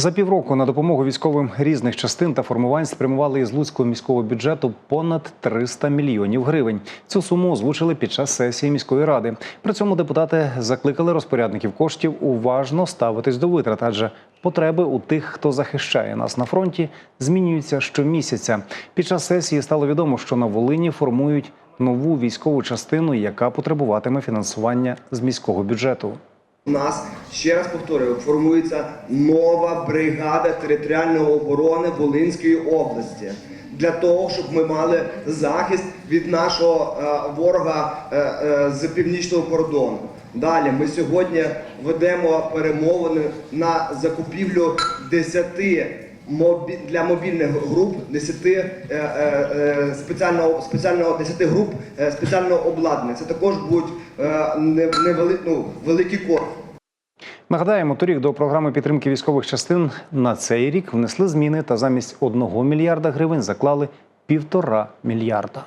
За півроку на допомогу військовим різних частин та формувань спрямували із Луцького міського бюджету понад 300 мільйонів гривень. Цю суму озвучили під час сесії міської ради. При цьому депутати закликали розпорядників коштів уважно ставитись до витрат, адже потреби у тих, хто захищає нас на фронті, змінюються щомісяця. Під час сесії стало відомо, що на Волині формують нову військову частину, яка потребуватиме фінансування з міського бюджету. Нас ще раз повторюю, формується нова бригада територіальної оборони Волинської області для того, щоб ми мали захист від нашого е, ворога е, е, з північного кордону. Далі ми сьогодні ведемо перемовини на закупівлю 10 мобі- для мобільних груп 10 е, е, е, спеціального спеціального 10 груп спеціального обладнання. Це також будуть е, ну, великі кошти. Нагадаємо, торік до програми підтримки військових частин на цей рік внесли зміни та замість 1 мільярда гривень заклали півтора мільярда.